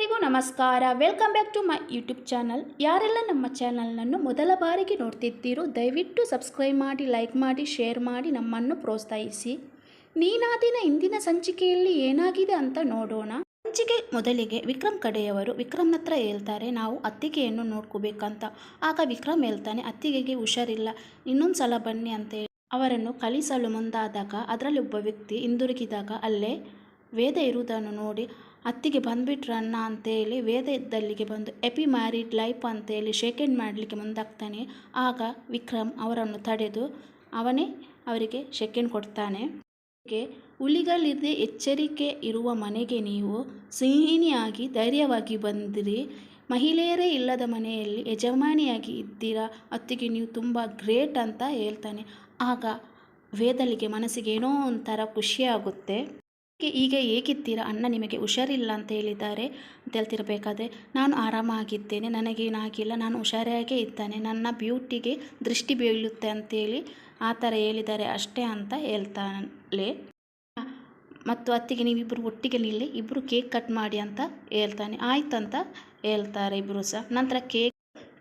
ಎಲ್ಲರಿಗೂ ನಮಸ್ಕಾರ. Welcome back to my YouTube channel ಯಾರೆಲ್ಲ ನಮ್ಮ ಚಾನಲ್ನನ್ನು ಮೊದಲ ಬಾರಿಗೆ ನೋಡ್ತಿದ್ದೀರೋ, ದಯವಿಟ್ಟು ಸಬ್ಸ್ಕ್ರೈಬ್ ಮಾಡಿ ಲೈಕ್ ಮಾಡಿ ಶೇರ್ ಮಾಡಿ ನಮ್ಮನ್ನು ಪ್ರೋತ್ಸಾಹಿಸಿ. ನೀನಾದಿನ ಇಂದಿನ ಸಂಚಿಕೆಯಲ್ಲಿ ಏನಾಗಿದೆ ಅಂತ ನೋಡೋಣ. ಸಂಚಿಕೆ ಮೊದಲಿಗೆ ವಿಕ್ರಮ್ ಕಡೆಯವರು ವಿಕ್ರಮ್ನ ಹತ್ರ ಹೇಳ್ತಾರೆ, ನಾವು ಅತ್ತಿಗೆಯನ್ನು ನೋಡ್ಕೋಬೇಕಂತ. ಆಗ ವಿಕ್ರಮ್ ಹೇಳ್ತಾನೆ, ಅತ್ತಿಗೆಗೆ ಹುಷಾರಿಲ್ಲ, ಇನ್ನೊಂದು ಸಲ ಬನ್ನಿ ಅಂತ ಹೇಳಿ. ಅವರನ್ನು ಕಳಿಸಲು ಮುಂದಾದಾಗ, ಅದರಲ್ಲಿ ಒಬ್ಬ ವ್ಯಕ್ತಿ ಹಿಂದಿರುಗಿದಾಗ ಅಲ್ಲೇ ವೇದ ಇರುವುದನ್ನು ನೋಡಿ ಅತ್ತಿಗೆ ಬಂದ್ಬಿಟ್ರನ್ನ ಅಂತೇಳಿ, ವೇದ ಇದ್ದಲ್ಲಿಗೆ ಬಂದು, ಎಪಿ ಮ್ಯಾರಿಡ್ ಲೈಫ್ ಅಂತೇಳಿ ಶೇಕೆಂಡ್ ಮಾಡಲಿಕ್ಕೆ ಮುಂದಾಗ್ತಾನೆ. ಆಗ ವಿಕ್ರಮ್ ಅವರನ್ನು ತಡೆದು, ಅವನೇ ಅವರಿಗೆ ಶೆಕೆಂಡ್ ಕೊಡ್ತಾನೆ. ಹೀಗೆ ಹುಲಿಗಳಿದೆ ಎಚ್ಚರಿಕೆ ಇರುವ ಮನೆಗೆ ನೀವು ಸಿಹಿನಿಯಾಗಿ ಧೈರ್ಯವಾಗಿ ಬಂದಿರಿ. ಮಹಿಳೆಯರೇ ಇಲ್ಲದ ಮನೆಯಲ್ಲಿ ಯಜಮಾನಿಯಾಗಿ ಇದ್ದೀರಾ. ಅತ್ತಿಗೆ ನೀವು ತುಂಬ ಗ್ರೇಟ್ ಅಂತ ಹೇಳ್ತಾನೆ. ಆಗ ವೇದಲಿಗೆ ಮನಸ್ಸಿಗೆ ಏನೋ ಒಂಥರ ಖುಷಿಯಾಗುತ್ತೆ. "ಹೀಗೆ- ಈಗ ಹೇಗಿದ್ದೀರಾ? ಅಣ್ಣ ನಿಮಗೆ ಹುಷಾರಿಲ್ಲ ಅಂತ ಹೇಳಿದ್ದಾರೆ. ಅಂತ ಹೇಳ್ತಿರಬೇಕಾದ್ರೆ, ನಾನು ಆರಾಮಾಗಿದ್ದೇನೆ. ನನಗೇನಾಗಿಲ್ಲ. ನಾನು ಹುಷಾರಾಗೇ ಇದ್ದಾನೆ. ನನ್ನ ಬ್ಯೂಟಿಗೆ ದೃಷ್ಟಿ ಬೀಳುತ್ತೆ ಅಂತೇಳಿ ಆ ಥರ ಹೇಳಿದ್ದಾರೆ ಅಷ್ಟೇ ಅಂತ ಹೇಳ್ತಾನೆ ಮತ್ತು ಅತ್ತಿಗೆ ನೀವಿಬ್ಬರು ಒಟ್ಟಿಗೆ ನಿಲ್ಲಿ, ಇಬ್ಬರು ಕೇಕ್ ಕಟ್ ಮಾಡಿ ಅಂತ ಹೇಳ್ತಾನೆ. ಆಯ್ತಂತ ಹೇಳ್ತಾರೆ ಇಬ್ಬರು ಸಹ. ನಂತರ ಕೇಕ್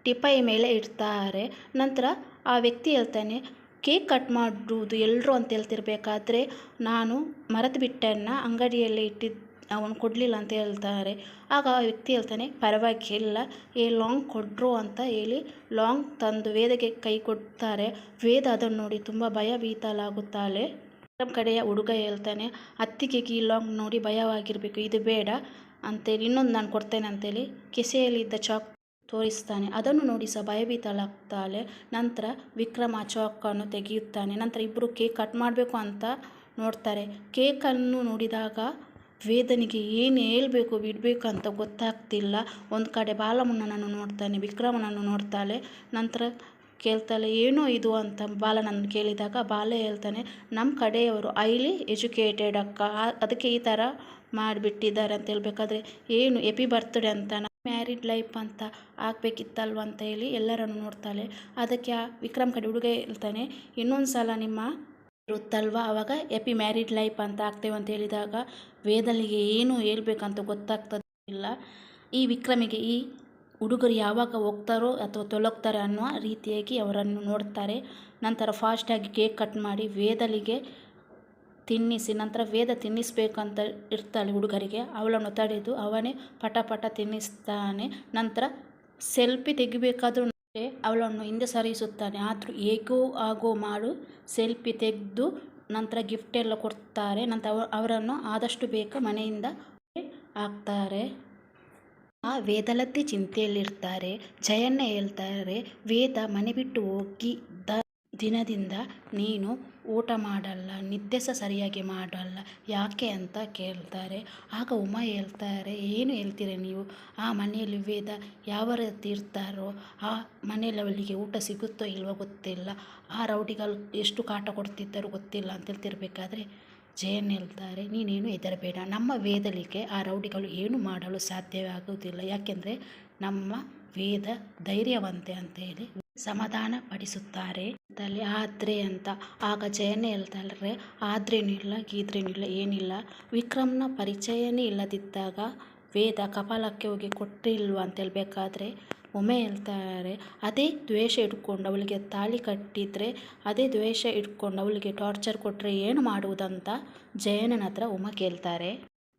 ಟಿಪಾಯಿ ಮೇಲೆ ಇಡ್ತಾರೆ. ನಂತರ ಆ ವ್ಯಕ್ತಿ ಹೇಳ್ತಾನೆ ಕೇಕ್ ಕಟ್ ಮಾಡುವುದು ಎಲ್ಲರೂ ಅಂತ ಹೇಳ್ತಿರ್ಬೇಕಾದ್ರೆ ನಾನು ಮರೆತು ಬಿಟ್ಟೆನ್ನ ಅಂಗಡಿಯಲ್ಲಿ ಇಟ್ಟಿದ್ದು ಅವನು ಕೊಡಲಿಲ್ಲ ಅಂತ ಹೇಳ್ತಾರೆ. ಆಗ ಆ ವ್ಯಕ್ತಿ ಹೇಳ್ತಾನೆ, ಪರವಾಗಿಲ್ಲ, ಏ ಲಾಂಗ್ ಕೊಡ್ರು ಅಂತ ಹೇಳಿ ಲಾಂಗ್ ತಂದು ವೇದಗೆ ಕೈ ಕೊಡ್ತಾರೆ. ವೇದ ಅದನ್ನು ನೋಡಿ ತುಂಬ ಭಯಭೀತಲಾಗುತ್ತಾಳೆ ನಮ್ಮ ಕಡೆಯ ಹುಡುಗ ಹೇಳ್ತಾನೆ ಅತ್ತಿಗೆಗೆ ಈ ಲಾಂಗ್ ನೋಡಿ ಭಯವಾಗಿರಬೇಕು, ಇದು ಬೇಡ. ಅಂತೇಳಿ ಇನ್ನೊಂದು ನಾನು ಕೊಡ್ತೇನೆ ಅಂತೇಳಿ ಕೆಸೆಯಲ್ಲಿದ್ದ ಚಾಕ್ ತೋರಿಸ್ತಾನೆ. ಅದನ್ನು ನೋಡಿ ಸಹ ಭಯಭೀತಳಾಗ್ತಾಳೆ ನಂತರ ವಿಕ್ರಮ ಚೌಕನ್ನು ತೆಗೆಯುತ್ತಾನೆ. ನಂತರ ಇಬ್ಬರು ಕೇಕ್ ಕಟ್ ಮಾಡಬೇಕು ಅಂತ ನೋಡ್ತಾರೆ. ಕೇಕನ್ನು ನೋಡಿದಾಗ ವೇದನಿಗೆ ಏನು ಹೇಳಬೇಕು, ಬಿಡಬೇಕು ಅಂತ ಗೊತ್ತಾಗ್ತಿಲ್ಲ. ಒಂದು ಕಡೆ ಬಾಲಮುಣ್ಣನನ್ನು ನೋಡ್ತಾನೆ. ವಿಕ್ರಮನನ್ನು ನೋಡ್ತಾಳೆ. ನಂತರ ಕೇಳ್ತಾಳೆ, ಏನೋ ಇದು? ಅಂತ ಬಾಲನನ್ನು ಕೇಳಿದಾಗ ಬಾಲ ಹೇಳ್ತಾನೆ ನಮ್ಮ ಕಡೆಯವರು ಐಲಿ ಎಜುಕೇಟೆಡ್ ಅಕ್ಕ. ಅದಕ್ಕೆ ಈ ಥರ ಮಾಡಿಬಿಟ್ಟಿದ್ದಾರೆ ಅಂತ ಹೇಳಬೇಕಾದ್ರೆ, ಏನು, ಎಪಿ ಬರ್ತ್ಡೇ ಅಂತ ಮ್ಯಾರಿಡ್ ಲೈಫ್ ಅಂತ ಆಗಬೇಕಿತ್ತಲ್ವ ಅಂತ ಹೇಳಿ ಎಲ್ಲರನ್ನು ನೋಡ್ತಾಳೆ. ಅದಕ್ಕೆ ಆ ವಿಕ್ರಮ್ ಕಡೆ ಹುಡುಗ ಹೇಳ್ತಾನೆ, ಇನ್ನೊಂದು ಸಲ ನಿಮ್ಮ ಇರುತ್ತಲ್ವ? ಆವಾಗ ಎಪಿ ಮ್ಯಾರಿಡ್ ಲೈಫ್ ಅಂತ ಆಗ್ತೇವೆ ಅಂತ ಹೇಳಿದಾಗ ವೇದನಿಗೆ ಏನು ಹೇಳ್ಬೇಕಂತ ಗೊತ್ತಾಗ್ತದಿಲ್ಲ. ಈ ವಿಕ್ರಮಿಗೆ ಈ ಹುಡುಗರು ಯಾವಾಗ ಹೋಗ್ತಾರೋ ಅಥವಾ ತೊಲಗ್ತಾರೆ ಅನ್ನುವ ರೀತಿಯಾಗಿ ಅವರನ್ನು ನೋಡ್ತಾರೆ. ನಂತರ ಫಾಸ್ಟಾಗಿ ಕೇಕ್ ಕಟ್ ಮಾಡಿ ವೇದಲಿಗೆ ತಿನ್ನಿಸಿ, ನಂತರ ವೇದ ತಿನ್ನಿಸ್ಬೇಕಂತ ಇರ್ತಾಳೆ ಹುಡುಗರಿಗೆ. ಅವಳನ್ನು ತಡೆದು ಅವನೇ ಪಟ ಪಟ ತಿನ್ನಿಸ್ತಾನೆ. ನಂತರ ಸೆಲ್ಫಿ ತೆಗಿಬೇಕಾದ್ರೂ ಅವಳನ್ನು ಹಿಂದೆ ಸರಿಸುತ್ತಾನೆ. ಆದರೂ ಹೇಗೋ ಆಗೋ ಮಾಡು, ಸೆಲ್ಫಿ ತೆಗೆದು ನಂತರ ಗಿಫ್ಟ್ ಎಲ್ಲ ಕೊಡ್ತಾರೆ. ನಂತರ ಅವರನ್ನು ಆದಷ್ಟು ಬೇಗ ಮನೆಯಿಂದ ಹಾಕ್ತಾರೆ. ಆ ವೇದಲತ್ತಿ ಚಿಂತೆಯಲ್ಲಿರ್ತಾರೆ. ಜಯನ್ನ ಹೇಳ್ತಾರೆ, ವೇದ ಮನೆ ಬಿಟ್ಟು ಹೋಗಿದ್ದ ದಿನದಿಂದ ನೀನು ಊಟ ಮಾಡಲ್ಲ, ನಿದ್ದೆ ಸಹ ಸರಿಯಾಗಿ ಮಾಡಲ್ಲ. ಯಾಕೆ ಅಂತ ಕೇಳ್ತಾರೆ. ಆಗ ಉಮಾ ಹೇಳ್ತಾರೆ, ಏನು ಹೇಳ್ತೀರ ನೀವು? ಆ ಮನೆಯಲ್ಲಿ ವೇದ ಯಾವ ರೀತಿ ಇರ್ತಾರೋ ಆ ಮನೆಯಲ್ಲಿ ಅವಳಿಗೆ ಊಟ ಸಿಗುತ್ತೋ ಇಲ್ವೋ ಗೊತ್ತಿಲ್ಲ. ಆ ರೌಡಿಗಳು ಎಷ್ಟು ಕಾಟ ಕೊಡ್ತಿದ್ದಾರೋ ಗೊತ್ತಿಲ್ಲ ಅಂತ ಹೇಳ್ತಿರ್ಬೇಕಾದ್ರೆ ಜಯನ್ ಹೇಳ್ತಾರೆ, ನೀನೇನು ಹೆದರಬೇಡ. ನಮ್ಮ ವೇದಲಿಕೆ ಆ ರೌಡಿಗಳು ಏನು ಮಾಡಲು ಸಾಧ್ಯವಾಗುವುದಿಲ್ಲ. ಯಾಕೆಂದರೆ ನಮ್ಮ ವೇದ ಧೈರ್ಯವಂತೆ ಅಂತ ಹೇಳಿ ಸಮಾಧಾನ ಪಡಿಸುತ್ತಾರೆ ಆದ್ರೆ ಅಂತ, ಆಗ ಜಯನೇ ಹೇಳ್ತಾರೆ ಆದ್ರೇನೂ ಇಲ್ಲ ಗೀದ್ರೇನೂ ಇಲ್ಲ ಏನಿಲ್ಲ. ವಿಕ್ರಮ್ನ ಪರಿಚಯನೇ ಇಲ್ಲದಿದ್ದಾಗ ವೇದ ಕಪಾಲಕ್ಕೆ ಹೋಗಿ ಕೊಟ್ಟಿಲ್ವ ಅಂತ ಹೇಳ್ಬೇಕಾದ್ರೆ ಒಮ್ಮೆ ಹೇಳ್ತಾರೆ, ಅದೇ ದ್ವೇಷ ಇಟ್ಕೊಂಡು ಅವಳಿಗೆ ತಾಳಿ ಕಟ್ಟಿದರೆ, ಅದೇ ದ್ವೇಷ ಇಟ್ಕೊಂಡು ಅವಳಿಗೆ ಟಾರ್ಚರ್ ಕೊಟ್ಟರೆ ಏನು ಮಾಡುವುದಂತ ಜಯನನ ಹತ್ರ ಉಮ ಕೇಳ್ತಾರೆ.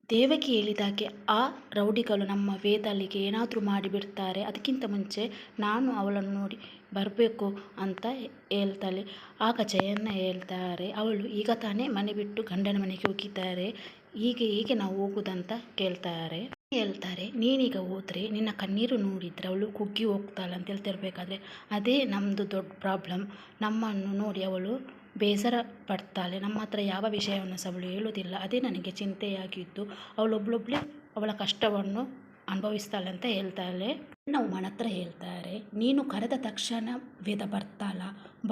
ದೇವಕಿ ಹೇಳಿದಾಗೆ, ಆ ರೌಡಿಗಳು ನಮ್ಮ ವೇದಲ್ಲಿಗೆ ಏನಾದರೂ ಮಾಡಿಬಿಡ್ತಾರೆ ಅದಕ್ಕಿಂತ ಮುಂಚೆ ನಾನು ಅವಳನ್ನು ನೋಡಿ ಬರಬೇಕು ಅಂತ ಹೇಳ್ತಾಳೆ. ಆಗ ಜಯನ್ನ ಹೇಳ್ತಾರೆ, ಅವಳು ಈಗ ತಾನೇ ಮನೆ ಬಿಟ್ಟು ಗಂಡನ ಮನೆಗೆ ಹೋಗಿದ್ದಾರೆ. ಹೀಗೆ ಹೀಗೆ ನಾವು ಹೋಗುದಂತ ಕೇಳ್ತಾರೆ. ಹೇಳ್ತಾರೆ, ನೀನೀಗ ಹೋದರೆ ನಿನ್ನ ಕಣ್ಣೀರು ನೋಡಿದರೆ ಅವಳು ಕುಗ್ಗಿ ಹೋಗ್ತಾಳೆ ಅಂತ ಹೇಳ್ತಿರ್ಬೇಕಾದ್ರೆ, ಅದೇ ನಮ್ಮದು ದೊಡ್ಡ ಪ್ರಾಬ್ಲಮ್ ನಮ್ಮನ್ನು ನೋಡಿ ಅವಳು ಬೇಸರ ಪಡ್ತಾಳೆ. ನಮ್ಮ ಹತ್ರ ಯಾವ ವಿಷಯವನ್ನು ಅವಳು ಹೇಳೋದಿಲ್ಲ ಅದೇ ನನಗೆ ಚಿಂತೆಯಾಗಿದ್ದು, ಅವಳೊಬ್ಳೊಬ್ಳೆ ಅವಳ ಕಷ್ಟವನ್ನು ಅನುಭವಿಸ್ತಾಳೆ ಅಂತ ಹೇಳ್ತಾಳೆ. ನಾವು ಮನ ಹತ್ರ ಹೇಳ್ತಾರೆ, ನೀನು ಕರೆದ ತಕ್ಷಣ ವೇದ ಬರ್ತಾಳ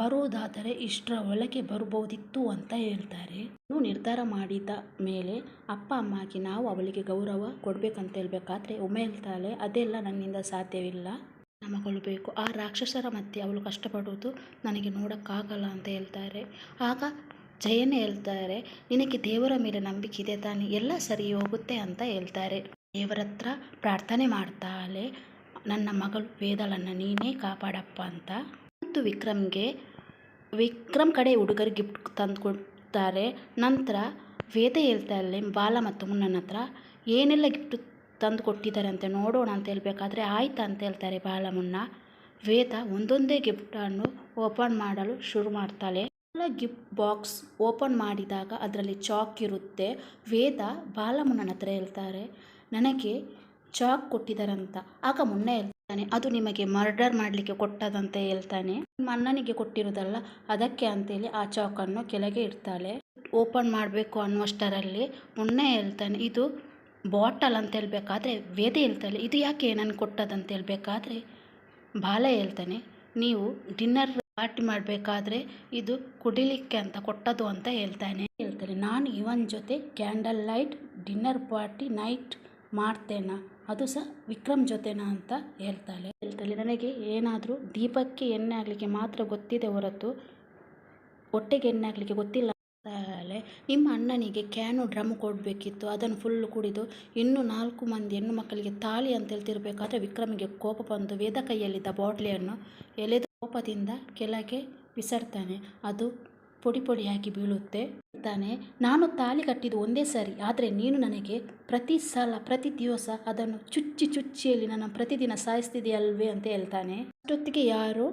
ಬರೋದಾದರೆ ಇಷ್ಟರ ಒಳಗೆ ಬರ್ಬೋದಿತ್ತು ಅಂತ ಹೇಳ್ತಾರೆ. ನೀವು ನಿರ್ಧಾರ ಮಾಡಿದ ಮೇಲೆ ಅಪ್ಪ, ಅಮ್ಮಗೆ ನಾವು ಅವಳಿಗೆ ಗೌರವ ಕೊಡಬೇಕಂತ ಹೇಳ್ಬೇಕಾದ್ರೆ ಒಮ್ಮೆ ಹೇಳ್ತಾಳೆ, ಅದೆಲ್ಲ ನನ್ನಿಂದ ಸಾಧ್ಯವಿಲ್ಲ. ನಮಗಳು ಬೇಕು ಆ ರಾಕ್ಷಸರ ಮಧ್ಯೆ ಅವಳು ಕಷ್ಟಪಡುವುದು ನನಗೆ ನೋಡೋಕ್ಕಾಗಲ್ಲ ಅಂತ ಹೇಳ್ತಾರೆ. ಆಗ ಜಯನೇ ಹೇಳ್ತಾರೆ, ನಿನಗೆ ದೇವರ ಮೇಲೆ ನಂಬಿಕೆ ಇದೆ ತಾನೆ, ಎಲ್ಲ ಸರಿ ಹೋಗುತ್ತೆ ಅಂತ ಹೇಳ್ತಾರೆ. ದೇವರ ಹತ್ರ ಪ್ರಾರ್ಥನೆ ಮಾಡ್ತಾಳೆ, ನನ್ನ ಮಗಳು ವೇದಳನ್ನು ನೀನೇ ಕಾಪಾಡಪ್ಪ ಅಂತ. ಮತ್ತು ವಿಕ್ರಮ್ಗೆ, ವಿಕ್ರಮ್ ಕಡೆ ಹುಡುಗರು ಗಿಫ್ಟ್ ತಂದು ಕೊಡ್ತಾರೆ. ನಂತರ ವೇದ ಹೇಳ್ತಾಳೆ, ಬಾಲ ಮತ್ತು ಮುನ್ನನ ಹತ್ರ ಏನೆಲ್ಲ ಗಿಫ್ಟ್ ತಂದು ಕೊಟ್ಟಿದ್ದಾರೆ ಅಂತ ನೋಡೋಣ ಅಂತ ಹೇಳಬೇಕಾದ್ರೆ ಆಯ್ತು ಅಂತ ಹೇಳ್ತಾರೆ ಬಾಲ ಮುನ್ನ ವೇದ ಒಂದೊಂದೇ ಗಿಫ್ಟನ್ನು ಓಪನ್ ಮಾಡಲು ಶುರು ಮಾಡ್ತಾಳೆ. ಎಲ್ಲ ಗಿಫ್ಟ್ ಬಾಕ್ಸ್ ಓಪನ್ ಮಾಡಿದಾಗ ಅದರಲ್ಲಿ ಚಾಕ್ ಇರುತ್ತೆ. ವೇದ ಬಾಲಮುನ್ನನ ಹತ್ರ ಹೇಳ್ತಾರೆ, ನನಗೆ ಚಾಕ್ ಕೊಟ್ಟಿದ್ದಾರಂತ. ಆಗ ಮುನ್ನ ಹೇಳ್ತಾನೆ, ಅದು ನಿಮಗೆ ಮರ್ಡರ್ ಮಾಡಲಿಕ್ಕೆ ಕೊಟ್ಟದಂತ, ಹೇಳ್ತಾನೆ. ನಿಮ್ಮ ಅಣ್ಣನಿಗೆ ಕೊಟ್ಟಿರೋದಲ್ಲ, ಅದಕ್ಕೆ ಅಂತೇಳಿ ಆ ಚಾಕನ್ನು ಕೆಳಗೆ ಇಡ್ತಾಳೆ. ಓಪನ್ ಮಾಡಬೇಕು ಅನ್ನುವಷ್ಟರಲ್ಲಿ ಮುನ್ನ ಹೇಳ್ತಾನೆ, ಇದು ಬಾಟಲ್ ಅಂತ ಹೇಳಬೇಕಾದ್ರೆ ವೇದ ಹೇಳ್ತಾಳೆ, ಇದು ಯಾಕೆ ನನಗೆ ಕೊಟ್ಟದಂತ ಹೇಳಬೇಕಾದ್ರೆ ಬಾಲ ಹೇಳ್ತಾನೆ, ನೀವು ಡಿನ್ನರ್ ಪಾರ್ಟಿ ಮಾಡಬೇಕಾದ್ರೆ ಇದು ಕುಡಿಲಿಕ್ಕೆ ಅಂತ ಕೊಟ್ಟದು ಅಂತ ಹೇಳ್ತಾನೆ ಹೇಳ್ತಾನೆ. ನಾನು ಇವನ್ ಜೊತೆ candle light dinner party night ಮಾಡ್ತೇನಾ, ಅದು ಸಹ ವಿಕ್ರಮ್ ಜೊತೆನಾ ಅಂತ ಹೇಳ್ತಾಳೆ. ಹೇಳ್ತಾಳೆ, ನನಗೆ ಏನಾದರೂ ದೀಪಕ್ಕೆ ಎಣ್ಣೆ ಆಗಲಿಕ್ಕೆ ಮಾತ್ರ ಗೊತ್ತಿದೆ ಹೊರತು, ಹೊಟ್ಟೆಗೆ ಎಣ್ಣೆ ಆಗಲಿಕ್ಕೆ ಗೊತ್ತಿಲ್ಲ ಅಂತಾಳೆ ನಿಮ್ಮ ಅಣ್ಣನಿಗೆ ಕ್ಯಾನು ಡ್ರಮ್ ಕೊಡಬೇಕಿತ್ತು, ಅದನ್ನು ಫುಲ್ ಕುಡಿದು ಇನ್ನೂ ನಾಲ್ಕು ಮಂದಿ ಹೆಣ್ಣು ಮಕ್ಕಳಿಗೆ ತಾಳಿ ಅಂತ ಹೇಳ್ತಿರ್ಬೇಕಾದ್ರೆ ವಿಕ್ರಮಿಗೆ ಕೋಪ ಬಂದು ವೇದ ಕೈಯಲ್ಲಿದ್ದ ಬಾಟ್ಲಿಯನ್ನು ಎಳೆದು ಕೋಪದಿಂದ ಕೆಳಗೆ ಬಿಸಾಡ್ತಾನೆ. ಅದು ಪುಡಿ ಪುಡಿಯಾಗಿ ಬೀಳುತ್ತೆ. ತಾನೆ ನಾನು ತಾಳಿ ಕಟ್ಟಿದ್ದು ಒಂದೇ ಸಾರಿ, ಆದರೆ ನೀನು ನನಗೆ ಪ್ರತಿ ಸಲ, ಪ್ರತಿ ದಿವಸ ಅದನ್ನು ಚುಚ್ಚಿ ಚುಚ್ಚಿಯಲ್ಲಿ ನನ್ನ ಪ್ರತಿದಿನ ಸಾಯಿಸ್ತಿದೆಯಲ್ವೇ ಅಂತ ಹೇಳ್ತಾನೆ. ಅಷ್ಟೊತ್ತಿಗೆ ಯಾರು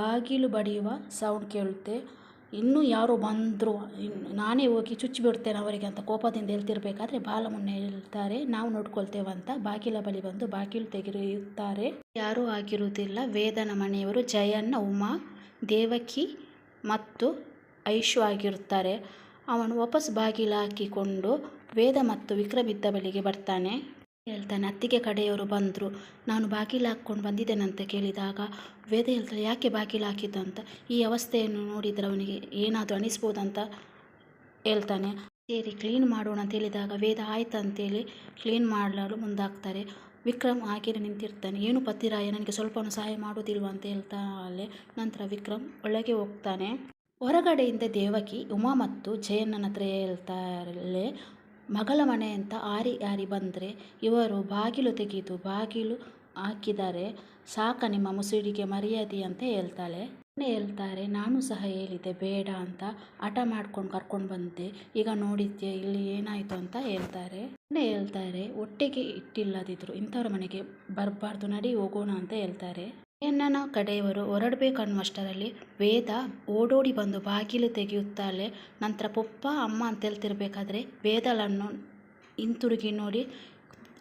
ಬಾಗಿಲು ಬಡಿಯುವ ಸೌಂಡ್ ಕೇಳುತ್ತೆ. ಇನ್ನೂ ಯಾರೋ ಬಂದರು ನಾನೇ ಹೋಗಿ ಚುಚ್ಚಿ ಬಿಡ್ತೇನೆ ಅವರಿಗೆ ಅಂತ ಕೋಪದಿಂದ ಹೇಳ್ತಿರ್ಬೇಕಾದ್ರೆ ಬಾಲಮುನ್ನೆ ಹೇಳ್ತಾರೆ, ನಾವು ನೋಡ್ಕೊಳ್ತೇವಂತ ಬಾಗಿಲ ಬಳಿ ಬಂದು ಬಾಗಿಲು ತೆಗೆಯುತ್ತಾರೆ. ಯಾರೂ ಆಗಿರುವುದಿಲ್ಲ. ವೇದನ ಮನೆಯವರು ಜಯಣ್ಣ, ಉಮಾ, ದೇವಕಿ ಮತ್ತು ಐಶು ಆಗಿರುತ್ತಾರೆ. ಅವನು ವಾಪಸ್ ಬಾಗಿಲು ಹಾಕಿಕೊಂಡು ವೇದ ಮತ್ತು ವಿಕ್ರಮಿದ್ದ ಬಳಿಗೆ ಬರ್ತಾನೆ. ಹೇಳ್ತಾನೆ, ಅತ್ತಿಗೆ ಕಡೆಯವರು ಬಂದರು. ನಾನು ಬಾಗಿಲು ಹಾಕ್ಕೊಂಡು ಬಂದಿದ್ದೇನಂತ? ಕೇಳಿದಾಗ, ವೇದ ಹೇಳ್ತಾರೆ ಯಾಕೆ ಬಾಗಿಲು ಹಾಕಿದ್ದಂತ? ಈ ಅವಸ್ಥೆಯನ್ನು ನೋಡಿದರೆ ಅವನಿಗೆ ಏನಾದರೂ ಅನಿಸ್ಬೋದಂತ? ಹೇಳ್ತಾನೆ. ಸೇರಿ, ಕ್ಲೀನ್ ಮಾಡೋಣ ಅಂತ ಹೇಳಿದಾಗ, ವೇದ ಆಯ್ತು ಅಂತೇಳಿ ಕ್ಲೀನ್ ಮಾಡಲು ಮುಂದಾಗ್ತಾರೆ. ವಿಕ್ರಮ್ ಹಾಗೆ ನಿಂತಿರ್ತಾನೆ. ಏನು ಪತಿರಾಯ ನನಗೆ ಸ್ವಲ್ಪನೂ ಸಹಾಯ ಮಾಡೋದಿಲ್ವ? ಅಂತ ಹೇಳ್ತಾಳೆ ನಂತರ ವಿಕ್ರಮ್ ಒಳಗೆ ಹೋಗ್ತಾನೆ. ಹೊರಗಡೆಯಿಂದ ದೇವಕಿ ಉಮಾ ಮತ್ತು ಜಯಣ್ಣನ ಹತ್ರ ಹೇಳ್ತಾಳೆ ಮಗಳ ಮನೆ ಅಂತ ಆರಿ ಆರಿ ಬಂದರೆ ಇವರು ಬಾಗಿಲು ತೆಗೆದು ಬಾಗಿಲು ಹಾಕಿದರೆ ಸಾಕ ನಿಮ್ಮ ಮುಸುಡಿಗೆ ಮರ್ಯಾದೆ ಅಂತ ಹೇಳ್ತಾಳೆ. ಹೇಳ್ತಾರೆ, ನಾನು ಸಹ ಹೇಳಿದೆ ಬೇಡ ಅಂತ ಹಠ ಮಾಡ್ಕೊಂಡು ಕರ್ಕೊಂಡು ಬಂದೆ. ಈಗ ನೋಡಿದ್ದೆ ಇಲ್ಲಿ ಏನಾಯಿತು ಅಂತ ಹೇಳ್ತಾರೆ. ಹೇಳ್ತಾರೆ, ಒಟ್ಟಿಗೆ ಇಟ್ಟಿಲ್ಲದಿದ್ರು ಇಂಥವ್ರ ಮನೆಗೆ ಬರಬಾರ್ದು, ನಡಿ ಹೋಗೋಣ ಅಂತ ಹೇಳ್ತಾರೆ. ಎನ್ನನ ಕಡೆಯವರು ಹೊರಡಬೇಕನ್ನುವಷ್ಟರಲ್ಲಿ ವೇದ ಓಡೋಡಿ ಬಂದು ಬಾಗಿಲು ತೆಗೆಯುತ್ತಾಳೆ. ನಂತರ ಪಪ್ಪ, ಅಮ್ಮ ಅಂತ ಹೇಳ್ತಿರ್ಬೇಕಾದ್ರೆ ವೇದಳನ್ನು ಹಿಂತಿರುಗಿ ನೋಡಿ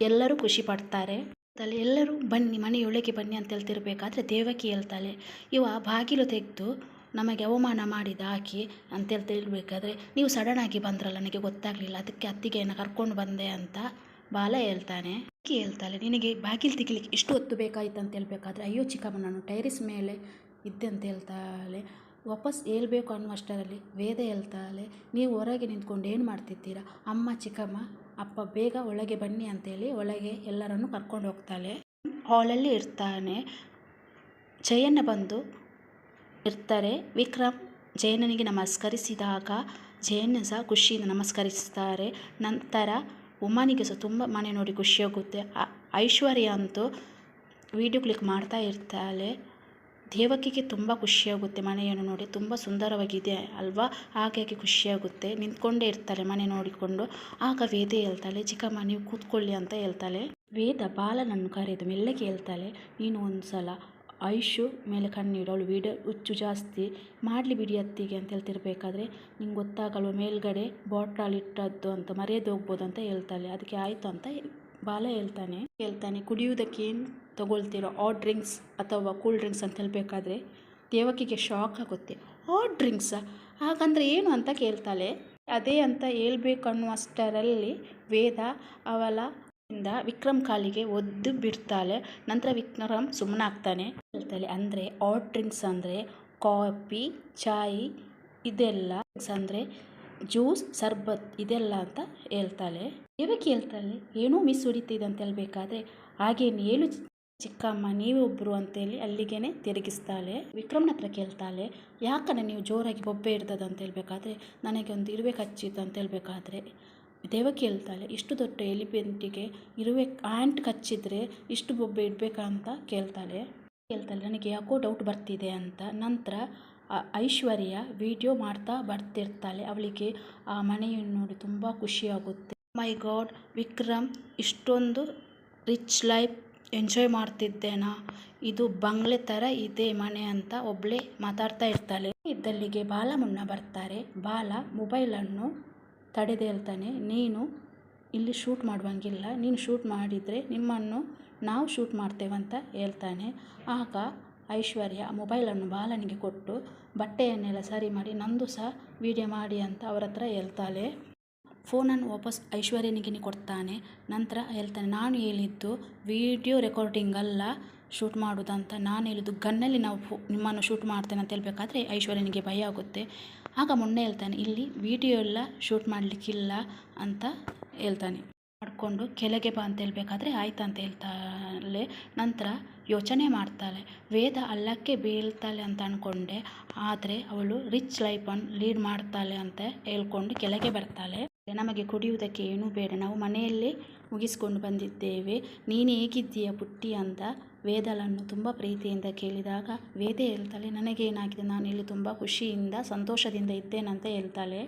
ಎಲ್ಲರೂ ಖುಷಿ ಪಡ್ತಾರೆ. ಎಲ್ಲರೂ, ಬನ್ನಿ, ಮನೆಯೊಳಗೆ ಬನ್ನಿ ಅಂತ ಹೇಳ್ತಿರ್ಬೇಕಾದ್ರೆ ದೇವಕಿ ಹೇಳ್ತಾಳೆ, ಇವ ಬಾಗಿಲು ತೆಗೆದು ನಮಗೆ ಅವಮಾನ ಮಾಡಿದ ಅಂತ ಹೇಳ್ತಿರ್ಬೇಕಾದ್ರೆ ನೀವು ಸಡನ್ನಾಗಿ ಬಂದ್ರಲ್ಲ, ನನಗೆ ಗೊತ್ತಾಗಲಿಲ್ಲ, ಅದಕ್ಕೆ ಅತ್ತಿಗೆಯನ್ನು ಕರ್ಕೊಂಡು ಬಂದೆ ಅಂತ ಬಾಲ ಹೇಳ್ತಾನೆ. ಹೇಳ್ತಾಳೆ ನಿನಗೆ ಬಾಗಿಲು ತೆಗಿಲಿಕ್ಕೆ ಎಷ್ಟು ಹೊತ್ತು ಬೇಕಾಯಿತು ಅಂತ ಹೇಳಬೇಕಾದ್ರೆ, ಅಯ್ಯೋ ಚಿಕ್ಕಮ್ಮ, ನಾನು ಟೈರಿಸ್ ಮೇಲೆ ಇದ್ದೆ ಅಂತ ಹೇಳ್ತಾಳೆ ವಾಪಸ್ ಹೇಳ್ಬೇಕು ಅನ್ನುವಷ್ಟರಲ್ಲಿ ವೇದ ಹೇಳ್ತಾಳೆ ನೀವು ಹೊರಗೆ ನಿಂತ್ಕೊಂಡು ಏನು ಮಾಡ್ತಿದ್ದೀರಾ? ಅಮ್ಮ, ಚಿಕ್ಕಮ್ಮ, ಅಪ್ಪ, ಬೇಗ ಒಳಗೆ ಬನ್ನಿ ಅಂತೇಳಿ ಒಳಗೆ ಎಲ್ಲರನ್ನು ಕರ್ಕೊಂಡು ಹೋಗ್ತಾಳೆ ಹಾಲಲ್ಲಿ ಇರ್ತಾನೆ. ಜಯಣ್ಣ ಬಂದು ಇರ್ತಾರೆ. ವಿಕ್ರಮ್ ಜಯನನಿಗೆ ನಮಸ್ಕರಿಸಿದಾಗ ಜಯಣ್ಣ ಸಹ ಖುಷಿಯಿಂದ ನಮಸ್ಕರಿಸ್ತಾರೆ. ನಂತರ ಉಮ್ಮನಿಗೆ ಸಹ ತುಂಬ ಮನೆ ನೋಡಿ ಖುಷಿಯಾಗುತ್ತೆ ಐಶ್ವರ್ಯ ಅಂತೂ ವಿಡಿಯೋ ಕ್ಲಿಕ್ ಮಾಡ್ತಾ ಇರ್ತಾಳೆ. ದೇವಕಿಗೆ ತುಂಬ ಖುಷಿಯಾಗುತ್ತೆ ಮನೆಯನ್ನು ನೋಡಿ. ತುಂಬ ಸುಂದರವಾಗಿದೆ ಅಲ್ವಾ? ಹಾಗಾಗಿ ಖುಷಿಯಾಗುತ್ತೆ ನಿಂತ್ಕೊಂಡೇ ಇರ್ತಾಳೆ ಮನೆ ನೋಡಿಕೊಂಡು. ಆಗ ವೇದ ಹೇಳ್ತಾಳೆ, ಚಿಕ್ಕಮ್ಮ, ನೀವು ಕೂತ್ಕೊಳ್ಳಿ ಅಂತ ಹೇಳ್ತಾಳೆ. ವೇದ ಬಾಲನನ್ನು ಕರೆದು ಮೆಲ್ಲಗೆ ಹೇಳ್ತಾಳೆ, ನೀನು ಒಂದು ಸಲ ಐಶು ಮೇಲೆ ಕಣ್ಣಿಡು ವೀಡಿಯೋ ಹುಚ್ಚು ಜಾಸ್ತಿ. ಮಾಡಲಿ ಬಿಡಿ ಅತ್ತಿಗೆ ಅಂತ ಹೇಳ್ತಿರ್ಬೇಕಾದ್ರೆ, ನಿಂಗೆ ಗೊತ್ತಾಗಲ್ವ ಮೇಲ್ಗಡೆ ಬಾಟಲ್ ಇಟ್ಟದ್ದು ಅಂತ, ಮರ್ಯಾದೆ ಹೋಗ್ಬೋದು ಅಂತ ಹೇಳ್ತಾಳೆ. ಅದಕ್ಕೆ ಆಯಿತು ಅಂತ ಬಾಲ ಹೇಳ್ತಾನೆ. ಹೇಳ್ತಾನೆ, ಕುಡಿಯುವುದಕ್ಕೆ ಏನು ತಗೊಳ್ತೀರೋ? ಹಾಟ್ ಡ್ರಿಂಕ್ಸ್ ಅಥವಾ ಕೂಲ್ ಡ್ರಿಂಕ್ಸ್ ಅಂತ ಹೇಳಬೇಕಾದ್ರೆ, ದೇವಕಿಗೆ ಶಾಕ್ ಆಗುತ್ತೆ. ಹಾಟ್ ಡ್ರಿಂಕ್ಸಾ ಹಾಗಂದ್ರೆ ಏನು ಅಂತ ಕೇಳ್ತಾಳೆ. ಅದೇ ಅಂತ ಹೇಳ್ಬೇಕು ಅನ್ನುವಷ್ಟರಲ್ಲಿ ವೇದ ಅವಳ ಇಂದ ವಿಕ್ರಮ್ ಕಾಲಿಗೆ ಒದ್ದು ಬಿಡ್ತಾಳೆ. ನಂತರ ವಿಕ್ರಮ್ ಸುಮ್ಮನಾಗ್ತಾನೆ ಹೇಳ್ತಾಳೆ, ಅಂದರೆ ಹಾಟ್ ಡ್ರಿಂಕ್ಸ್ ಅಂದರೆ ಕಾಫಿ ಚಾಯ್ ಇದೆಲ್ಲ ಅಂದರೆ ಜ್ಯೂಸ್ ಸರ್ಬತ್ ಇದೆಲ್ಲ ಅಂತ ಹೇಳ್ತಾಳೆ. ದೇವಕಿ ಹೇಳ್ತಾಳೆ? ಏನೂ ಮಿಸ್ ಹೊಡಿತಿದೆ ಅಂತ ಹೇಳ್ಬೇಕಾದ್ರೆ, ಹಾಗೇನು ಹೇಳು ಚಿಕ್ಕಮ್ಮ, ನೀವೇ ಒಬ್ಬರು ಅಂತೇಳಿ ಅಲ್ಲಿಗೇನೆ ತಿರುಗಿಸ್ತಾಳೆ. ವಿಕ್ರಮ್ನ ಹತ್ರ ಕೇಳ್ತಾಳೆ ಯಾಕಂದ್ರೆ ನೀವು ಜೋರಾಗಿ ಬೊಬ್ಬೆ ಅಂತ ಹೇಳ್ಬೇಕಾದ್ರೆ, ನನಗೆ ಒಂದು ಇರುವೆ ಕಚ್ಚಿತ್ತು ಅಂತ ಹೇಳ್ಬೇಕಾದ್ರೆ? ದೇವಕಿ ಹೇಳ್ತಾಳೆ, ಇಷ್ಟು ದೊಡ್ಡ ಎಲಿಪೆಂಟಿಗೆ ಇರುವೆ ಆ್ಯಂಟ್ ಕಚ್ಚಿದ್ರೆ ಇಷ್ಟು ಬೊಬ್ಬೆ ಇಡಬೇಕಾ ಅಂತ ಕೇಳ್ತಾಳೆ. ಕೇಳ್ತಾಳೆ, ನನಗೆ ಯಾಕೋ ಡೌಟ್ ಬರ್ತಿದೆ ಅಂತ. ನಂತರ ಐಶ್ವರ್ಯ ವಿಡಿಯೋ ಮಾಡ್ತಾ ಬರ್ತಿರ್ತಾಳೆ. ಅವಳಿಗೆ ಆ ಮನೆಯನ್ನು ನೋಡಿ ತುಂಬ ಖುಷಿಯಾಗುತ್ತೆ ಮೈ ಗಾಡ್ ವಿಕ್ರಮ್, ಇಷ್ಟೊಂದು ರಿಚ್ ಲೈಫ್ ಎಂಜಾಯ್ ಮಾಡ್ತಿದ್ದೇನಾ? ಇದು ಬಂಗ್ಲೆ ಥರ ಇದೆ ಮನೆ ಅಂತ ಒಬ್ಬಳೇ ಮಾತಾಡ್ತಾ ಇರ್ತಾಳೆ. ಇದ್ದಲ್ಲಿಗೆ ಬಾಲ ಮುನ್ನ ಬರ್ತಾರೆ. ಬಾಲ ಮೊಬೈಲನ್ನು ತಡೆದು ಹೇಳ್ತಾನೆ ನೀನು ಇಲ್ಲಿ ಶೂಟ್ ಮಾಡುವಂಗಿಲ್ಲ. ನೀನು ಶೂಟ್ ಮಾಡಿದರೆ ನಿಮ್ಮನ್ನು ನಾವು ಶೂಟ್ ಮಾಡ್ತೇವಂತ ಹೇಳ್ತಾನೆ. ಆಗ ಐಶ್ವರ್ಯ ಮೊಬೈಲನ್ನು ಬಾಲನಿಗೆ ಕೊಟ್ಟು ಬಟ್ಟೆಯನ್ನೆಲ್ಲ ಸರಿ ಮಾಡಿ, ನಂದು ಸಹ ವಿಡಿಯೋ ಮಾಡಿ ಅಂತ ಅವರ ಹತ್ರ ಹೇಳ್ತಾಳೆ. ಫೋನನ್ನು ವಾಪಸ್ ಐಶ್ವರ್ಯನಿಗೆ ಕೊಡ್ತಾನೆ. ನಂತರ ಹೇಳ್ತಾನೆ, ನಾನು ಹೇಳಿದ್ದು ವಿಡಿಯೋ ರೆಕಾರ್ಡಿಂಗ್ ಅಲ್ಲ. ಶೂಟ್ ಮಾಡೋದಂತ ನಾನು ಹೇಳಿದ್ದು ಗನ್ನಲ್ಲಿ ನಾವು ಫೋ, ನಿಮ್ಮನ್ನು ಶೂಟ್ ಮಾಡ್ತೇನೆ ಅಂತ ಹೇಳಬೇಕಾದ್ರೆ ಐಶ್ವರ್ಯನಿಗೆ ಭಯ ಆಗುತ್ತೆ. ಆಗ ಮೊನ್ನೆ ಹೇಳ್ತಾನೆ, ಇಲ್ಲಿ ವಿಡಿಯೋ ಎಲ್ಲ ಶೂಟ್ ಮಾಡಲಿಕ್ಕಿಲ್ಲ ಅಂತ ಹೇಳ್ತಾನೆ. ಮಾಡಿಕೊಂಡು ಕೆಳಗೆ ಬಾ ಅಂತ ಹೇಳಬೇಕಾದ್ರೆ ಆಯ್ತು ಅಂತ ಹೇಳ್ತಾಳೆ. ನಂತರ ಯೋಚನೆ ಮಾಡ್ತಾಳೆ, ವೇದ ಅಲ್ಲಕ್ಕೆ ಬೀಳ್ತಾಳೆ ಅಂತ ಅಂದ್ಕೊಂಡೆ ಆದರೆ ಅವಳು ರಿಚ್ ಲೈಫನ್ನು ಲೀಡ್ ಮಾಡ್ತಾಳೆ ಅಂತ ಹೇಳ್ಕೊಂಡು ಕೆಳಗೆ ಬರ್ತಾಳೆ. ನಮಗೆ ಕುಡಿಯುವುದಕ್ಕೆ ಏನೂ ಬೇಡ, ನಾವು ಮನೆಯಲ್ಲೇ ಮುಗಿಸ್ಕೊಂಡು ಬಂದಿದ್ದೇವೆ. ನೀನು ಹೇಗಿದ್ದೀಯ ಪುಟ್ಟಿ ಅಂತ ವೇದಲನ್ನು ತುಂಬ ಪ್ರೀತಿಯಿಂದ ಕೇಳಿದಾಗ, ವೇದೆ ಹೇಳ್ತಾಳೆ, ನನಗೇನಾಗಿದೆ? ನಾನು ಇಲ್ಲಿ ತುಂಬ ಖುಷಿಯಿಂದ, ಸಂತೋಷದಿಂದ ಇದ್ದೇನಂತ ಹೇಳ್ತಾಳೆ.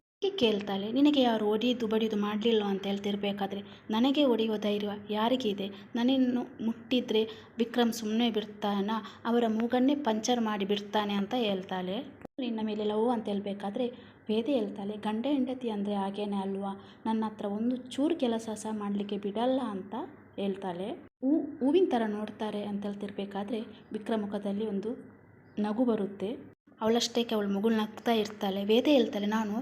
ಕೇಳ್ತಾಳೆ, ನಿನಗೆ ಯಾರು ಹೊಡಿಯೋದು ಬಡಿಯೋದು ಮಾಡಲಿಲ್ಲ ಅಂತ ಹೇಳ್ತಿರ್ಬೇಕಾದ್ರೆ? ನನಗೆ ಒಡೆಯುವ ಧೈರ್ಯ ಯಾರಿಗಿದೆ? ನನ್ನನ್ನು ಮುಟ್ಟಿದ್ರೆ ವಿಕ್ರಮ್ ಸುಮ್ಮನೆ ಬಿಡ್ತಾನ? ಅವರ ಮೂಗನ್ನೇ ಪಂಚರ್ ಮಾಡಿ ಬಿಡ್ತಾನೆ ಅಂತ ಹೇಳ್ತಾಳೆ. ನಿನ್ನ ಮೇಲೆ ಲವ್ ಅಂತ ಹೇಳಬೇಕಾದ್ರೆ ವೇದೆ ಹೇಳ್ತಾಳೆ, ಗಂಡ ಹೆಂಡತಿ ಅಂದರೆ ಹಾಗೇನೆ ಅಲ್ವಾ? ನನ್ನ ಹತ್ರ ಒಂದು ಚೂರು ಕೆಲಸ ಸಹ ಮಾಡಲಿಕ್ಕೆ ಬಿಡಲ್ಲ ಅಂತ ಹೇಳ್ತಾಳೆ. ಹೂ, ಹೂವಿನ ಥರ ನೋಡ್ತಾರೆ ಅಂತ ಹೇಳ್ತಿರ್ಬೇಕಾದ್ರೆ ವಿಕ್ರಮುಖದಲ್ಲಿ ಒಂದು ನಗು ಬರುತ್ತೆ. ಅವಳಷ್ಟೇಕೆ ಅವಳು ಮಗುಳು ನಗ್ತಾ ಇರ್ತಾಳೆ. ವೇದೆ ಹೇಳ್ತಾಳೆ, ನಾನು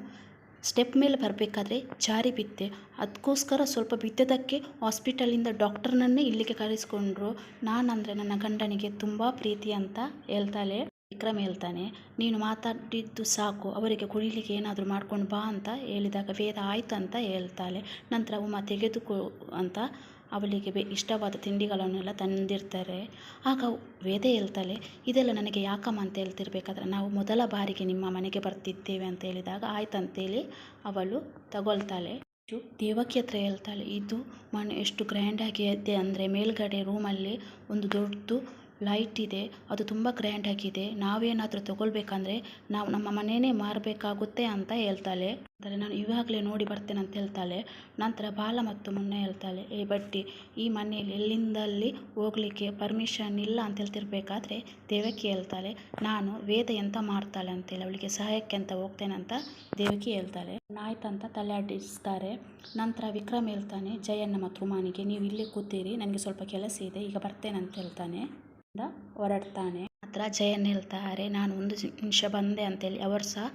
ಸ್ಟೆಪ್ ಮೇಲೆ ಬರಬೇಕಾದ್ರೆ ಜಾರಿ ಬಿದ್ದೆ. ಅದಕ್ಕೋಸ್ಕರ ಸ್ವಲ್ಪ ಬಿದ್ದದಕ್ಕೆ ಹಾಸ್ಪಿಟಲಿಂದ ಡಾಕ್ಟರ್ನನ್ನೇ ಇಲ್ಲಿಗೆ ಕರೆಸ್ಕೊಂಡ್ರು. ನಾನಂದರೆ ನನ್ನ ಗಂಡನಿಗೆ ತುಂಬ ಪ್ರೀತಿ ಅಂತ ಹೇಳ್ತಾಳೆ. ವಿಕ್ರಮ್ ಹೇಳ್ತಾನೆ, ನೀನು ಮಾತಾಡಿದ್ದು ಸಾಕು, ಅವರಿಗೆ ಕುಡಿಲಿಕ್ಕೆ ಏನಾದರೂ ಮಾಡ್ಕೊಂಡು ಬಾ ಅಂತ ಹೇಳಿದಾಗ ವೇದ ಆಯ್ತು ಅಂತ ಹೇಳ್ತಾಳೆ. ನಂತರ ಉಮಾ ತೆಗೆದುಕೊ ಅಂತ ಅವಳಿಗೆ ಬೇ ಇಷ್ಟವಾದ ತಿಂಡಿಗಳನ್ನೆಲ್ಲ ತಂದಿರ್ತಾರೆ. ಆಗ ವೇದ ಹೇಳ್ತಾಳೆ, ಇದೆಲ್ಲ ನನಗೆ ಯಾಕಮ್ಮ ಅಂತ ಹೇಳ್ತಿರ್ಬೇಕಾದ್ರೆ ನಾವು ಮೊದಲ ಬಾರಿಗೆ ನಿಮ್ಮ ಮನೆಗೆ ಬರ್ತಿದ್ದೇವೆ ಅಂತ ಹೇಳಿದಾಗ ಆಯ್ತು ಅಂತೇಳಿ ಅವಳು ತಗೊಳ್ತಾಳೆ. ದೇವಕಿ ಹತ್ರ ಹೇಳ್ತಾಳೆ, ಇದು ಮನೆ ಎಷ್ಟು ಗ್ರ್ಯಾಂಡಾಗಿ ಇದೆ ಅಂದರೆ ಮೇಲ್ಗಡೆ ರೂಮಲ್ಲಿ ಒಂದು ದೊಡ್ಡದು ಲೈಟ್ ಇದೆ, ಅದು ತುಂಬ ಗ್ರ್ಯಾಂಡಾಗಿದೆ ನಾವೇನಾದರೂ ತಗೊಳ್ಬೇಕಂದ್ರೆ ನಾವು ನಮ್ಮ ಮನೆಯೇ ಮಾರಬೇಕಾಗುತ್ತೆ ಅಂತ ಹೇಳ್ತಾಳೆ. ಅಂದರೆ ನಾನು ಇವಾಗಲೇ ನೋಡಿ ಬರ್ತೇನೆ ಅಂತ ಹೇಳ್ತಾಳೆ. ನಂತರ ಬಾಲ ಮತ್ತು ಮುನ್ನ ಹೇಳ್ತಾಳೆ, ಏ ಬಟ್ಟಿ, ಈ ಮನೆಯಲ್ಲಿ ಎಲ್ಲಿಂದಲ್ಲಿ ಹೋಗ್ಲಿಕ್ಕೆ ಪರ್ಮಿಷನ್ ಇಲ್ಲ ಅಂತ ಹೇಳ್ತಿರ್ಬೇಕಾದ್ರೆ ದೇವಕಿ ಹೇಳ್ತಾಳೆ, ನಾನು ವೇದ ಎಂತ ಮಾಡ್ತಾಳೆ ಅಂತೇಳಿ ಅವಳಿಗೆ ಸಹಾಯಕ್ಕೆ ಅಂತ ಹೋಗ್ತೇನೆ ಅಂತ ದೇವಕಿ ಹೇಳ್ತಾಳೆ. ನಾಯ್ತಂತ ತಲೆ ಆಡಿಸ್ತಾರೆ ನಂತರ ವಿಕ್ರಮ್ ಹೇಳ್ತಾನೆ, ಜಯಣ್ಣ ಮತ್ತು ಉಮಾನಿಗೆ, ನೀವು ಇಲ್ಲಿ ಕೂತೀರಿ, ನನಗೆ ಸ್ವಲ್ಪ ಕೆಲಸ ಇದೆ, ಈಗ ಬರ್ತೇನೆ ಅಂತ ಹೇಳ್ತಾನೆ. ಇಂದ ಹೊರಡ್ತಾನೆ. ಹತ್ರ ಜಯನ್ ಹೇಳ್ತಾರೆ, ನಾನು ಒಂದು ನಿಮಿಷ ಬಂದೆ ಅಂತೇಳಿ. ಅವರು ಸಹ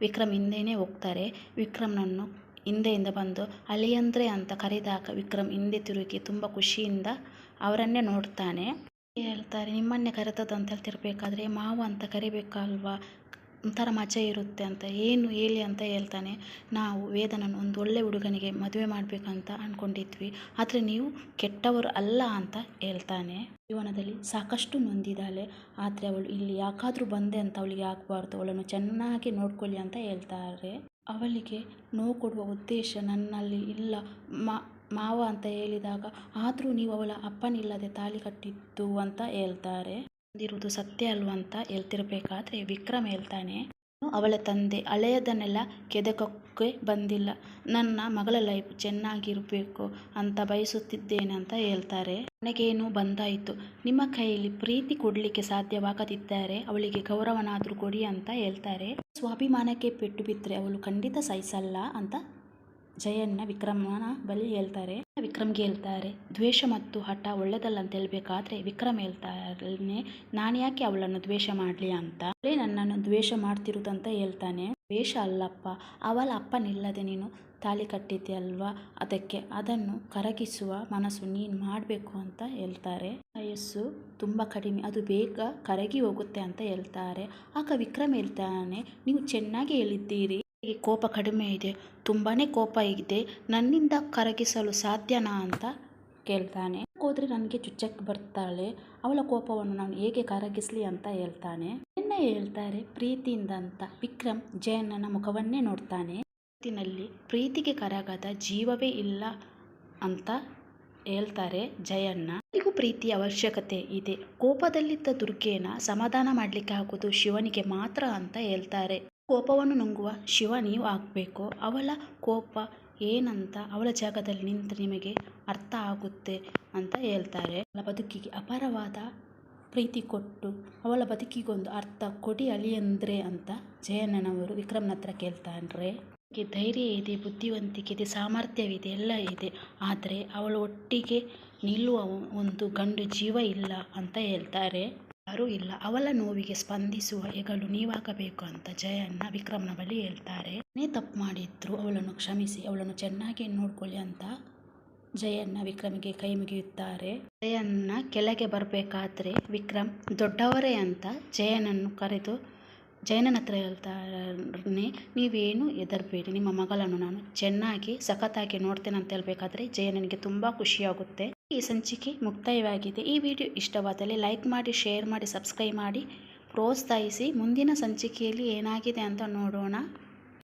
ವಿಕ್ರಮ್ ಹಿಂದೆಯೇ ಹೋಗ್ತಾರೆ. ವಿಕ್ರಮ್ನನ್ನು ಹಿಂದೆಯಿಂದ ಬಂದು ಅಳಿಯಂದ್ರೆ ಅಂತ ಕರೆದಾಗ ವಿಕ್ರಮ್ ಹಿಂದೆ ತಿರುಗಿ ತುಂಬ ಖುಷಿಯಿಂದ ಅವರನ್ನೇ ನೋಡ್ತಾನೆ. ಹೇಳ್ತಾರೆ, ನಿಮ್ಮನ್ನೇ ಕರೆತದಂತ ಅಂತ ಹೇಳ್ತಿರ್ಬೇಕಾದ್ರೆ ಮಾವ ಅಂತ ಕರಿಬೇಕಲ್ವಾ? ಒಂಥರ ಮಜಾ ಇರುತ್ತೆ ಅಂತ, ಏನು ಹೇಳಿ ಅಂತ ಹೇಳ್ತಾನೆ. ನಾವು ವೇದನನ್ನು ಒಂದು ಒಳ್ಳೆ ಹುಡುಗನಿಗೆ ಮದುವೆ ಮಾಡಬೇಕಂತ ಅಂದ್ಕೊಂಡಿದ್ವಿ ಆದರೆ ನೀವು ಕೆಟ್ಟವರು ಅಲ್ಲ ಅಂತ ಹೇಳ್ತಾನೆ. ಜೀವನದಲ್ಲಿ ಸಾಕಷ್ಟು ನೊಂದಿದ್ದಾಳೆ. ಆದರೆ ಅವಳು ಇಲ್ಲಿ ಯಾಕಾದರೂ ಬಂದೆ ಅಂತ ಅವಳಿಗೆ ಆಗಬಾರ್ದು. ಅವಳನ್ನು ಚೆನ್ನಾಗಿ ನೋಡ್ಕೊಳ್ಳಿ ಅಂತ ಹೇಳ್ತಾರೆ. ಅವಳಿಗೆ ನೋವು ಕೊಡುವ ಉದ್ದೇಶ ನನ್ನಲ್ಲಿ ಇಲ್ಲ. ಮಾವ ಅಂತ ಹೇಳಿದಾಗ ಆದರೂ ನೀವು ಅವಳ ಅಪ್ಪನಿಲ್ಲದೆ ತಾಳಿ ಕಟ್ಟಿದ್ದು ಅಂತ ಹೇಳ್ತಾರೆ. ಇರುವುದು ಸತ್ಯ ಅಲ್ವಾ ಅಂತ ಹೇಳ್ತಿರ್ಬೇಕಾದ್ರೆ ವಿಕ್ರಮ್ ಹೇಳ್ತಾನೆ, ಅವಳ ತಂದೆ ಹಳೆಯದನ್ನೆಲ್ಲ ಕೆದಕಕ್ಕೆ ಬಂದಿಲ್ಲ, ನನ್ನ ಮಗಳ ಲೈಫ್ ಚೆನ್ನಾಗಿರಬೇಕು ಅಂತ ಬಯಸುತ್ತಿದ್ದೇನೆ ಅಂತ ಹೇಳ್ತಾರೆ. ನನಗೇನು ಬಂದಾಯಿತು, ನಿಮ್ಮ ಕೈಯಲ್ಲಿ ಪ್ರೀತಿ ಕೊಡಲಿಕ್ಕೆ ಸಾಧ್ಯವಾಗದಿದ್ದಾರೆ ಅವಳಿಗೆ ಗೌರವನಾದರೂ ಕೊಡಿ ಅಂತ ಹೇಳ್ತಾರೆ. ಸ್ವಾಭಿಮಾನಕ್ಕೆ ಪೆಟ್ಟು ಬಿದ್ದರೆ ಅವಳು ಖಂಡಿತ ಸಹಿಸಲ್ಲ ಅಂತ ಜಯನ್ನ ವಿಕ್ರಮನ ಬಲಿ ಹೇಳ್ತಾರೆ. ವಿಕ್ರಮ್ಗೆ ಹೇಳ್ತಾರೆ, ದ್ವೇಷ ಮತ್ತು ಹಠ ಒಳ್ಳೆದಲ್ಲ ಅಂತ ಹೇಳ್ಬೇಕಾದ್ರೆ ವಿಕ್ರಮ್ ಹೇಳ್ತಾನೆ, ನಾನು ಯಾಕೆ ಅವಳನ್ನು ದ್ವೇಷ ಮಾಡಲಿ ಅಂತ? ಅವಳೇ ನನ್ನನ್ನು ದ್ವೇಷ ಮಾಡ್ತಿರುದಂತ ಹೇಳ್ತಾನೆ. ದ್ವೇಷ ಅಲ್ಲಪ್ಪ, ಅವಳ ಅಪ್ಪನಿಲ್ಲದೆ ನೀನು ತಾಳಿ ಕಟ್ಟಿದ್ದೆ ಅದಕ್ಕೆ ಅದನ್ನು ಕರಗಿಸುವ ಮನಸ್ಸು ನೀನು ಮಾಡಬೇಕು ಅಂತ ಹೇಳ್ತಾರೆ. ವಯಸ್ಸು ತುಂಬ ಕಡಿಮೆ, ಅದು ಬೇಗ ಕರಗಿ ಹೋಗುತ್ತೆ ಅಂತ ಹೇಳ್ತಾರೆ. ಆಗ ವಿಕ್ರಮ್ ಹೇಳ್ತಾನೆ, ನೀವು ಚೆನ್ನಾಗಿ ಹೇಳಿದ್ದೀರಿ. ಕೋಪ ಕಡಿಮೆ ಇದೆ ತುಂಬಾ ಕೋಪ ಇದೆ, ನನ್ನಿಂದ ಕರಗಿಸಲು ಸಾಧ್ಯನಾ ಅಂತ ಕೇಳ್ತಾನೆ. ಹೋದರೆ ನನಗೆ ಚುಚ್ಚಕ್ಕೆ ಬರ್ತಾಳೆ, ಅವಳ ಕೋಪವನ್ನು ನಾನು ಹೇಗೆ ಕರಗಿಸಲಿ ಅಂತ ಹೇಳ್ತಾನೆ. ಎನ್ನ ಹೇಳ್ತಾರೆ, ಪ್ರೀತಿಯಿಂದ ಅಂತ. ವಿಕ್ರಮ್ ಜಯಣ್ಣನ ಮುಖವನ್ನೇ ನೋಡ್ತಾನೆ. ಜಗತ್ತಿನಲ್ಲಿ ಪ್ರೀತಿಗೆ ಕರಗದ ಜೀವವೇ ಇಲ್ಲ ಅಂತ ಹೇಳ್ತಾರೆ ಜಯಣ್ಣ. ಇವರಿಗೂ ಪ್ರೀತಿಯ ಅವಶ್ಯಕತೆ ಇದೆ. ಕೋಪದಲ್ಲಿದ್ದ ದುರ್ಗೆನ ಸಮಾಧಾನ ಮಾಡಲಿಕ್ಕೆ ಆಗೋದು ಶಿವನಿಗೆ ಮಾತ್ರ ಅಂತ ಹೇಳ್ತಾರೆ. ಕೋಪವನ್ನು ನುಂಗುವ ಶಿವ ನೀವು ಆಗಬೇಕು. ಅವಳ ಕೋಪ ಏನಂತ ಅವಳ ಜಾಗದಲ್ಲಿ ನಿಂತು ನಿಮಗೆ ಅರ್ಥ ಆಗುತ್ತೆ ಅಂತ ಹೇಳ್ತಾರೆ. ಅವಳ ಬದುಕಿಗೆ ಅಪಾರವಾದ ಪ್ರೀತಿ ಕೊಟ್ಟು ಅವಳ ಬದುಕಿಗೊಂದು ಅರ್ಥ ಕೊಡಿ ಅಳಿಯಂದ್ರೆ ಅಂತ ಜಯಣ್ಣನವರು ವಿಕ್ರಮ್ನ ಹತ್ರ ಕೇಳ್ತಾನ್ರೆ. ಧೈರ್ಯ ಇದೆ, ಬುದ್ಧಿವಂತಿಕೆ ಇದೆ, ಸಾಮರ್ಥ್ಯವಿದೆ, ಎಲ್ಲ ಇದೆ. ಆದರೆ ಅವಳ ಒಟ್ಟಿಗೆ ನಿಲ್ಲುವ ಒಂದು ಗಂಡು ಜೀವ ಇಲ್ಲ ಅಂತ ಹೇಳ್ತಾರೆ. ಯಾರೂ ಇಲ್ಲ. ಅವಳ ನೋವಿಗೆ ಸ್ಪಂದಿಸುವ ಹೆಗಲು ನೀವಾಗಬೇಕು ಅಂತ ಜಯಣ್ಣ ವಿಕ್ರಮ್ನ ಬಳಿ ಹೇಳ್ತಾರೆ. ಏನೇ ತಪ್ಪು ಮಾಡಿದ್ರು. ಅವಳನ್ನು ಕ್ಷಮಿಸಿ. ಅವಳನ್ನು ಚೆನ್ನಾಗಿ ನೋಡ್ಕೊಳ್ಳಿ ಅಂತ ಜಯಣ್ಣ ವಿಕ್ರಮ್ಗೆ ಕೈ ಮುಗಿಯುತ್ತಾರೆ. ಜಯಣ್ಣ ಕೆಳಗೆ ಬರಬೇಕಾದ್ರೆ, ವಿಕ್ರಮ್, ದೊಡ್ಡವರೇ ಅಂತ ಜಯನನ್ನು ಕರೆದು ಜಯನನ ಹತ್ರ ಹೇಳ್ತಾನೆ ನೀವೇನು ಹೆದರಬೇಡಿ, ನಿಮ್ಮ ಮಗಳನ್ನು ನಾನು ಚೆನ್ನಾಗಿ, ಸಖತ್ತಾಗಿ ನೋಡ್ತೇನೆ ಅಂತ ಹೇಳಬೇಕಾದ್ರೆ ಜಯನನಿಗೆ ತುಂಬ ಖುಷಿಯಾಗುತ್ತೆ. ಈ ಸಂಚಿಕೆ ಮುಕ್ತಾಯವಾಗಿದೆ. ಈ ವಿಡಿಯೋ ಇಷ್ಟವಾದಲ್ಲಿ ಲೈಕ್ ಮಾಡಿ, ಶೇರ್ ಮಾಡಿ, ಸಬ್ಸ್ಕ್ರೈಬ್ ಮಾಡಿ, ಪ್ರೋತ್ಸಾಹಿಸಿ. ಮುಂದಿನ ಸಂಚಿಕೆಯಲ್ಲಿ ಏನಾಗಿದೆ ಅಂತ ನೋಡೋಣ.